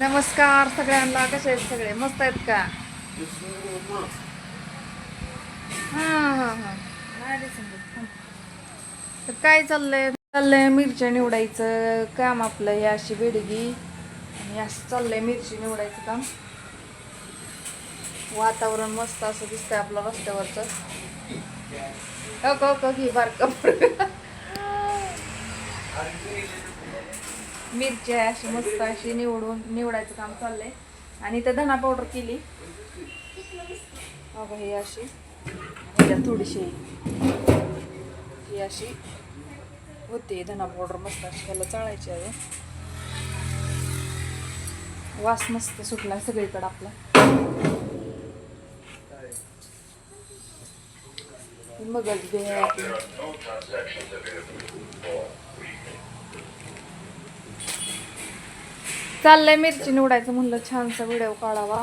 नमस्कार सगळ्यांना कसे आहेत सगळे? मस्त आहेत का? हा हा हा. तर काय चाललंय? चाललंय मिरच्या निवडायचं काम आपलं हे अशी बेडगी आणि असं चाललंय मिरची निवडायचं काम. वातावरण मस्त असं दिसतंय आपलं रस्त्यावरचं. ओके ओके हो घे बारका. मिरची आहे अशी मस्त अशी निवडून निवडायचं काम चाललंय. आणि इथं धना पावडर केली. अगं ही अशी. ह्याच्यात थोडीशी ही अशी होती धना पावडर मस्त अशी. ह्याला चाळायची आहे. वास मस्त सुटला सगळीकडे आपला. मगच बे आहे आपली. चाललंय मिरची निवडायचं म्हणलं छानसा व्हिडिओ काढावा.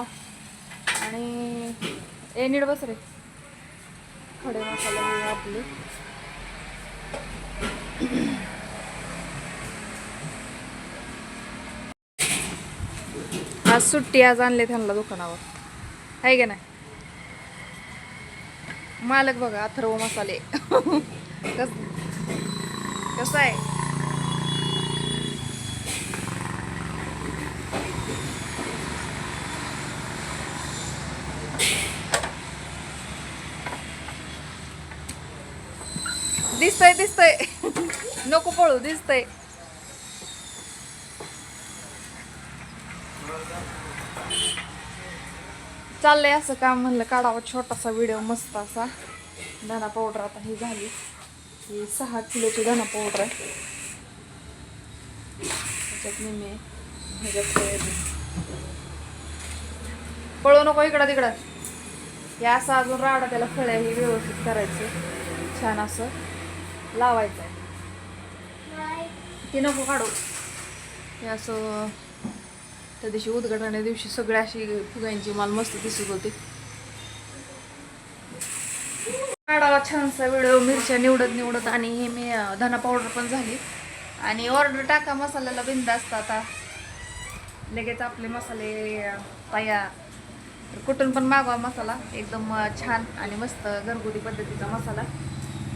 आणि ए नीड बस रे. खडे मसाले हे आपले. आज सुट्टी आज आणले त्यांना दुकानावर. आहे का नाही? मालक बघा अथर्व मसाले. कस कसं आहे दिसतंय दिसतंय. नको पळू दिसतंय. चाललंय असं काम म्हणलं काढावा छोटासा व्हिडिओ मस्त असा. धना पावडर आता ही झाली. ही सहा किलोची धना पावडर आहे. त्याच्यात निम्मे ह्याच्यात पळू नको इकडं तिकडं. हे असं अजून राडा त्याला फळ्या ही व्यवस्थित करायचं. छान असं. लावायचं आहे ते नको काढू. हे असं त्या दिवशी उद्घाटनाच्या दिवशी सगळ्या अशी फुगांची माल मस्त दिसत होती. काढावा छानसा व्हिडिओ मिरच्या निवडत निवडत आणि हे मी धना पावडर पण झाली. आणि ऑर्डर टाका मसाल्याला बिंदास्त आता. लगेच आपले मसाले पाया. तयार तर कुठून पण मागवा मसाला एकदम छान आणि मस्त घरगुती पद्धतीचा मसाला.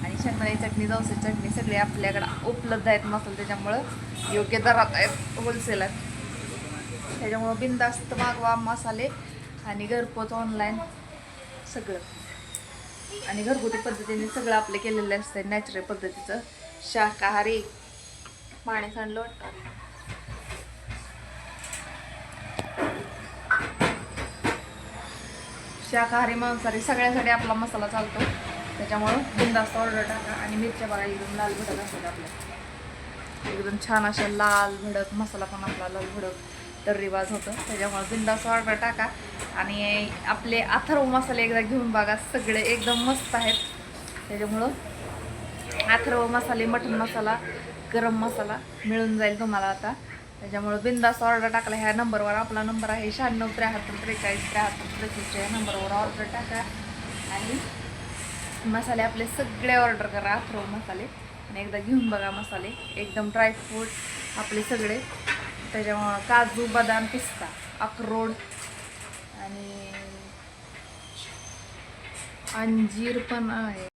आणि शेंगदाणी चटणी जवसाची चटणी सगळे आपल्याकडं उपलब्ध आहेत मसाले. त्याच्यामुळं योग्य दरात आहेत होलसेलात त्याच्यामुळं बिनधास्त मागवा मसाले आणि घरपोच ऑनलाईन सगळं. आणि घरगुती पद्धतीने सगळं आपले केलेलं असतं नॅचरल पद्धतीचं. शाकाहारी पाणी सांडलं वाटतं शाकाहारी मांसाहारी सगळ्यासाठी आपला मसाला चालतो. त्याच्यामुळं बिंदास्त ऑर्डर टाका आणि मिरच्या बघा एकदम लाल भडक असतात आपल्या. एकदम छान अशा लाल भडक मसाला पण आपला लाल भडक तर रिवाज होतं. त्याच्यामुळं बिंदास्त ऑर्डर टाका. आणि आपले अथर्व मसाले एकदा घेऊन बघा सगळे एकदम मस्त आहेत. त्याच्यामुळं अथर्व मसाले मटन मसाला गरम मसाला मिळून जाईल तुम्हाला आता. त्याच्यामुळं बिंदास्त ऑर्डर टाकला. ह्या नंबरवर आपला नंबर आहे शहाण्णव त्र्याहत्तर त्रेचाळीस त्र्याहत्तर त्रेचाळीस या नंबरवर ऑर्डर टाका. आणि मसाले आपले सगळे ऑर्डर करा अथर्व मसाले. आणि एकदा घेऊन बघा मसाले. एकदम ड्रायफ्रूट आपले सगळे. त्याच्यामुळं काजू बदाम पिस्ता अक्रोड आणि अंजीर पण आहे.